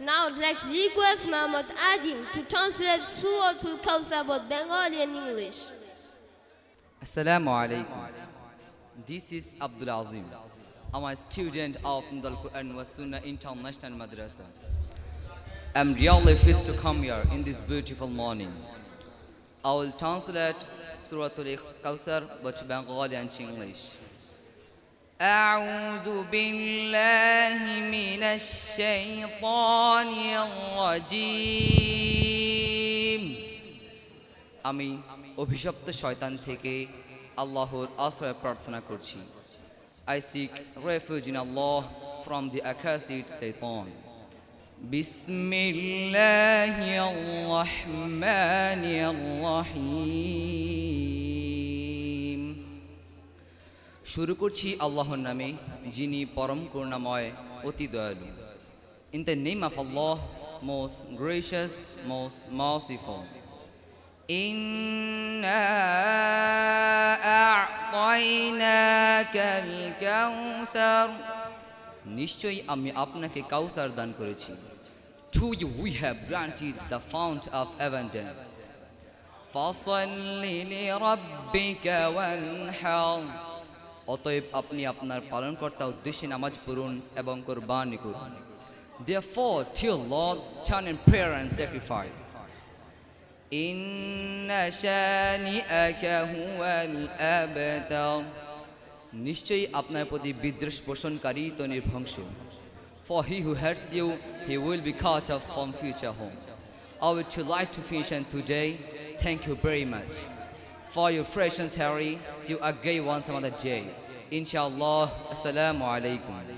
Now to request Muhammad Adim to translate Surah Al Kawthar both Bengali and English. Assalamu alaikum. This is Abdul Azim. I'm a student of Nudal Quran wa Sunnah International Madrasa. I'm really pleased to come here in this beautiful morning. I will translate Surah Al-Kawthar both Bengali and English. أعوذ بالله من الشيطان الرجيم আমি অভিশপ্ত শয়তান থেকে আল্লাহর আশ্রয় প্রার্থনা করছি I seek refuge in Allah from the accursed শৈতান বিসমিল্লাহির রহমানির রহিম শুরু করছি আল্লাহর নামে যিনি পরম করুণাময় অতি দয়ালু in the name of Allah most gracious most merciful إنا أعطيناك الكوثر নিশ্চয়ই আমি আপনাকে কাউসার দান করেছি To you we have granted the fount of abundance فصل لربك وانحر অতএব আপনি আপনার পালনকর্তা উদ্দেশ্যে নামাজ পড়ুন এবং কোরবানি করুন Therefore, till Lord, turn in prayer and sacrifice. إن شانئك هو الأبتر নিশ্চয়ই আপনার প্রতি বিদ্বেষ পোষণকারী তো নির্ভংস For he who hurts you, he will be cut off from future home. I would to like to finish and today. Thank you very much For your precious Harry. See you again once another day. Inshallah. Assalamu alaikum.